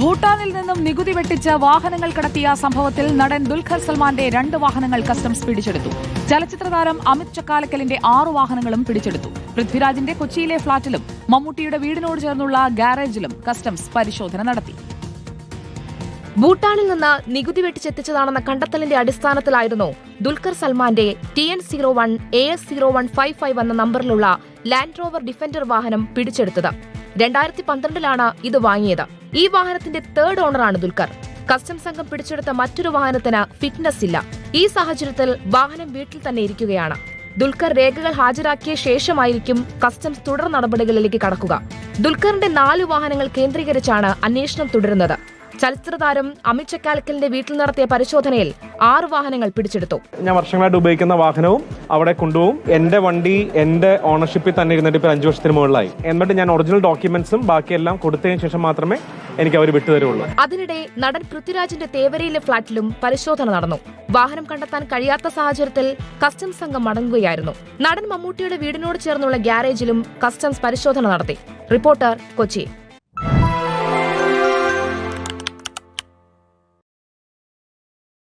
ഭൂട്ടാനിൽ നിന്നും നികുതി വെട്ടിച്ച് വാഹനങ്ങൾ കടത്തിയ സംഭവത്തിൽ നടൻ ദുൽഖർ സൽമാന്റെ രണ്ട് വാഹനങ്ങൾ കസ്റ്റംസ് പിടിച്ചെടുത്തു. ചലച്ചിത്ര താരം അമിത് ചക്കാലക്കലിന്റെ ആറു വാഹനങ്ങളും പിടിച്ചെടുത്തു. പൃഥ്വിരാജിന്റെ കൊച്ചിയിലെ ഫ്ളാറ്റിലും മമ്മൂട്ടിയുടെ വീടിനോട് ചേർന്നുള്ള ഗാരേജിലും കസ്റ്റംസ് പരിശോധന നടത്തി. ഭൂട്ടാനിൽ നിന്ന് നികുതി വെട്ടിച്ചെത്തിച്ചതാണെന്ന കണ്ടെത്തലിന്റെ അടിസ്ഥാനത്തിലായിരുന്നു ദുൽഖർ സൽമാന്റെ T N zero one A S zero one five five എന്ന നമ്പറിലുള്ള ലാൻഡ് റോവർ ഡിഫൻഡർ വാഹനം പിടിച്ചെടുത്തത്. രണ്ടായിരത്തി പന്ത്രണ്ടിലാണ് ഇത് വാങ്ങിയത്. ഈ വാഹനത്തിന്റെ തേർഡ് ഓണറാണ് ദുൽഖർ. കസ്റ്റംസ് സംഘം പിടിച്ചെടുത്ത മറ്റൊരു വാഹനത്തിന് ഫിറ്റ്നസ് ഇല്ല. ഈ സാഹചര്യത്തിൽ വാഹനം വീട്ടിൽ തന്നെ ഇരിക്കുകയാണ്. ദുൽഖർ രേഖകൾ ഹാജരാക്കിയ ശേഷമായിരിക്കും കസ്റ്റംസ് തുടർ നടപടികളിലേക്ക് കടക്കുക. ദുൽഖറിന്റെ നാല് വാഹനങ്ങൾ കേന്ദ്രീകരിച്ചാണ് അന്വേഷണം തുടരുന്നത്. ചലച്ചിത്ര താരം അമിത് ചക്കാലക്കലിന്റെ വീട്ടിൽ നടത്തിയ പരിശോധനയിൽ ആറ് വാഹനങ്ങൾ പിടിച്ചെടുത്തു. ഞാൻ വർഷങ്ങളായിട്ട് ഉപയോഗിക്കുന്ന വാഹനവും അവിടെ കൊണ്ടുപോകും. എന്റെ വണ്ടി എന്റെ ഓണർഷിപ്പിൽ തന്നെ ഇരുന്നിട്ട് ഇപ്പൊ അഞ്ച് വർഷത്തിന് മുകളിലായി. എന്നിട്ട് ഞാൻ ഒറിജിനൽ ഡോക്യുമെന്റ്സും ബാക്കിയെല്ലാം കൊടുത്തതിന് ശേഷം മാത്രമേ എനിക്ക് അവർ വിട്ടുതരുള്ളൂ അതിനിടെ നടൻ പൃഥ്വിരാജിന്റെ തേവരയിലെ ഫ്ളാറ്റിലും പരിശോധന നടന്നു. വാഹനം കണ്ടെത്താൻ കഴിയാത്ത സാഹചര്യത്തിൽ കസ്റ്റംസ് സംഘം മടങ്ങുകയായിരുന്നു. നടൻ മമ്മൂട്ടിയുടെ വീടിനോട് ചേർന്നുള്ള ഗ്യാരേജിലും കസ്റ്റംസ് പരിശോധന നടത്തി. റിപ്പോർട്ടർ കൊച്ചി.